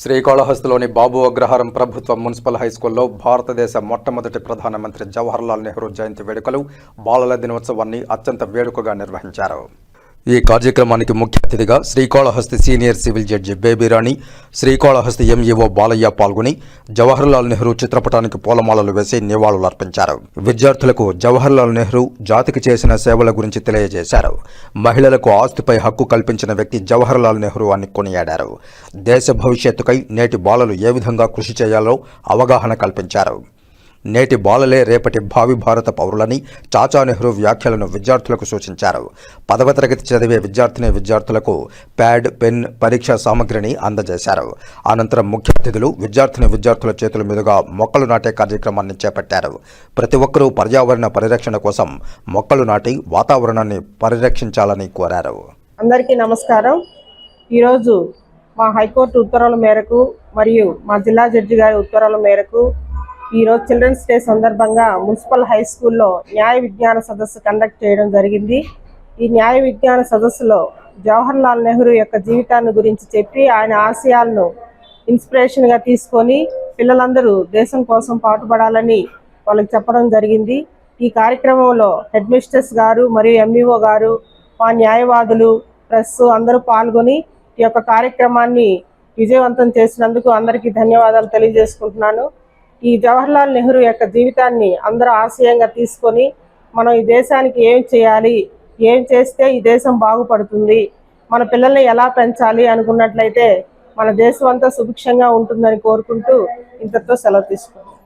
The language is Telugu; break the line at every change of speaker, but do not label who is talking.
శ్రీకాళహస్తిలోని బాబు అగ్రహారం ప్రభుత్వ మున్సిపల్ హైస్కూల్లో భారతదేశ మొట్టమొదటి ప్రధానమంత్రి జవహర్లాల్ నెహ్రూ జయంతి వేడుకలు బాలల దినోత్సవాన్ని అత్యంత వేడుకగా నిర్వహించారు. ఈ కార్యక్రమానికి ముఖ్య అతిథిగా Srikalahasti senior civil judge Babyrani Srikalahasti MEO Balayya పాల్గొని జవహర్లాల్ నెహ్రూ చిత్రపటానికి పూలమాలలు వేసి నివాళులర్పించారు విద్యార్థులకు జవహర్లాల్ నెహ్రూ జాతికి చేసిన సేవల గురించి తెలియజేశారు. మహిళలకు ఆస్తిపై హక్కు కల్పించిన వ్యక్తి జవహర్లాల్ నెహ్రూ అని కొనియాడారు. దేశ భవిష్యత్తుకై నేటి బాలలు ఏ విధంగా కృషి చేయాలో అవగాహన కల్పించారు. నేటి బాలలే రేపటి భావి భారత పౌరులని చాచా నెహ్రూ వ్యాఖ్యలను విద్యార్థులకు సూచించారు. పదవ తరగతి చదివే విద్యార్థిని విద్యార్థులకు ప్యాడ్ పెన్ పరీక్షా సామగ్రిని అందజేశారు. అనంతరం ముఖ్య అతిథులు విద్యార్థిని విద్యార్థుల చేతుల మీదుగా మొక్కలు నాటే కార్యక్రమాన్ని చేపట్టారు. ప్రతి ఒక్కరూ పర్యావరణ పరిరక్షణ కోసం మొక్కలు నాటి వాతావరణాన్ని పరిరక్షించాలని కోరారు.
అందరికీ నమస్కారం. ఈరోజు మా హైకోర్టు ఉత్తర్వుల మేరకు మరియు మా జిల్లా జడ్జి గారి ఉత్తర్వుల మేరకు ఈరోజు చిల్డ్రన్స్ డే సందర్భంగా మున్సిపల్ హై స్కూల్లో న్యాయ విజ్ఞాన సదస్సు కండక్ట్ చేయడం జరిగింది. ఈ న్యాయ విజ్ఞాన సదస్సులో జవహర్ లాల్ నెహ్రూ యొక్క జీవితాన్ని గురించి చెప్పి ఆయన ఆశయాలను ఇన్స్పిరేషన్గా తీసుకొని పిల్లలందరూ దేశం కోసం పాటుపడాలని వాళ్ళకి చెప్పడం జరిగింది. ఈ కార్యక్రమంలో హెడ్ మిస్టర్స్ గారు మరియు ఎంఈఓ గారు మా న్యాయవాదులు ప్రెస్ అందరూ పాల్గొని ఈ యొక్క కార్యక్రమాన్ని విజయవంతం చేసినందుకు అందరికీ ధన్యవాదాలు తెలియజేసుకుంటున్నాను. ఈ జవహర్లాల్ నెహ్రూ యొక్క జీవితాన్ని అందరూ ఆశయంగా తీసుకొని మనం ఈ దేశానికి ఏం చేయాలి? ఏం చేస్తే ఈ దేశం బాగుపడుతుంది? మన పిల్లల్ని ఎలా పెంచాలి అనుకున్నట్లయితే మన దేశం అంతా సుభిక్షంగా ఉంటుందని కోరుకుంటూ ఇంతతో సెలవు తీసుకుంటాం